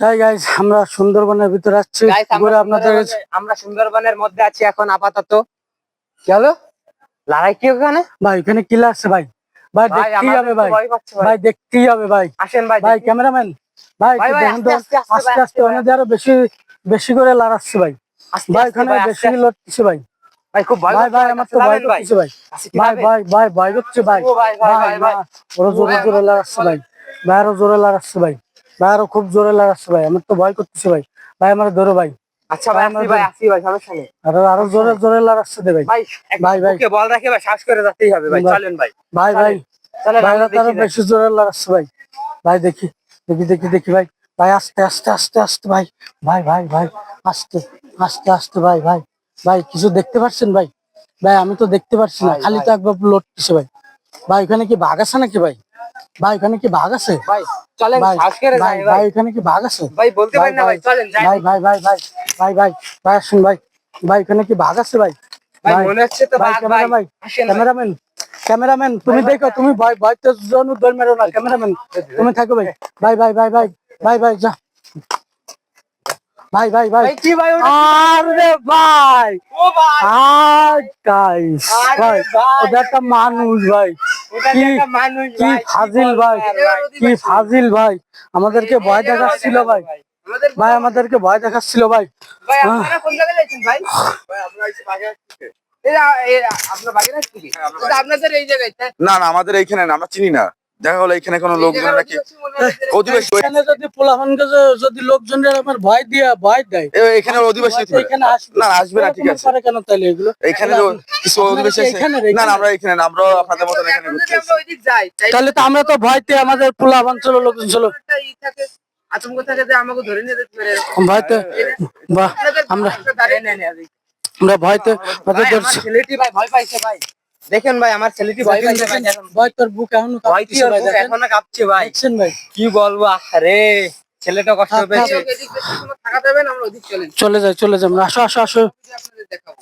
তাই গাইস আমরা সুন্দরবনের ভিতরে আসছি ঘুরে আপনাদের আমরা সুন্দরবনের মধ্যে আছি এখন আপাতত। কি হলো? লড়াই কি ওখানে? ভাই এখানে কি লাগছে ভাই। ভাই ভাই দেখতেই হবে ভাই। ভাই। ভাই দেখতেই হবে ভাই। আসেন ভাই ভাই। ক্যামেরাম্যান। ভাই ভাই, ভাই, আস্তে, আস্তে, ভাই, ওনাদের আরও বেশি বেশি করে লড়াচ্ছে ভাই। ভাই ভাই, বেশি আস্তে, লড়ছে ভাই। ভাই খুব ভয় ভাই ভাই ভাই, আমার তো ভয় ভাই। করছে ভাই ভাই? ভাই ভাই ভয় করছে ভাই ভাই, ভাই, ভাই, ভাই। ওরা জোরে জোরে ভাই ভাই আরও জোরে লড়াচ্ছে ভাই। ভাই আরও খুব জোরে লাগাচ্ছে ভাই আমার তো ভয় করতেছে ভাই। ভাই আমার ধরো ভাই। আচ্ছা ভাই আসি ভাই আসি ভাই সমস্যা নেই আরও আরও জোরে জোরে লড়াচ্ছে দে ভাই। ভাই ভাই, ভাই। ওকে বল রাখে ভাই শ্বাস করে যেতেই হবে ভাই ভাই। চলেন ভাই। ভাই ভাই। চলেন ভাই আমরা দেখি বেশি জোরে লড়াচ্ছে ভাই। ভাই দেখি দেখি দেখি দেখি ভাই। ভাই আস্তে আস্তে আস্তে আস্তে ভাই। ভাই ভাই ভাই আস্তে আস্তে আস্তে ভাই ভাই। ভাই কিছু দেখতে পাচ্ছেন ভাই? ভাই আমি তো দেখতে পাচ্ছি না খালি তো একবার লড়তেছে ভাই। ভাই ওখানে কি বাঘ আছে নাকি ভাই? ভাই ওখানে কি বাঘ আছে ভাই চলেন ভাই শ্বাস করে ভাই যাই ভাই ভাই ওখানে কি বাঘ আছে ভাই বলতে পারি না ভাই চলেন যাই ভাই ভাই ভাই ভাই ভাই ভাই ভাই আসুন ভাই ভাই ওখানে কি বাঘ আছে ভাই ভাই মনে হচ্ছে তো ভাই বাঘ ক্যামেরা ভাই ভাই আসেন ভাই। ক্যামেরাম্যান ক্যামেরাম্যান তুমি দেখো তুমি ভয় ভয় তো জন ধরে মেরো না ক্যামেরাম্যান তুমি থাকো ভাই ভাই ভাই ভাই ভাই ভাই ভাই যা ভাই ভাই ভাই ভাই কি ভাই ওটা? আরে ভাই ও ভাই আর গাইস আরে ভাই ভাই। ওটা একটা মানুষ ভাই ওটা কি কি ফাজিল ভাই কি ফাজিল ভাই। আমাদেরকে ভয় দেখাচ্ছিল ভাই। ভাই আমাদেরকে ভয় দেখাচ্ছিল ভাই। এই জায়গায় না না আমাদের এইখানে না আমরা চিনি না। দেখা হলো এখানে কোনো লোকজন নাকি অধিবাসী এদের- অধিবাসী এখানে যদি পোলাহানকে যদি লোকজনের আমার ভয় দিয়া ভয় দেয়। এখানে অধিবাসী এখানে না আসবে না ঠিক আছে। কেন তাহলে এগুলো? এখানে তো কিছু অধিবাসী কি আছে। এখানে না আমরা এখানে আপনাদের মতন এখানে তাহলে তো আমরা তো ভয়তে আমাদের পোলা অঞ্চল লোকজন ছিল একটা ই থাকে আতঙ্ক থাকে যে আমাকে ধরে নিয়ে যেতে পারে। ভয়তে বাহ আমরা ভয়তে ছেলেটি ভাই ভয় পাইছে ভাই। দেখেন ভাই আমার ছেলেটি ভয় পাইছে ভাই এখন ভয় তোর বুক এখনও কাঁপছে ভাই এখনও কাঁপছে ভাই। দেখছেন ভাই। কি বলব আরে ছেলেটা কষ্ট পেয়েছে। চলে যাই। চলে যাই আমরা আসো আসো আসো। আপনাদের দেখাবো।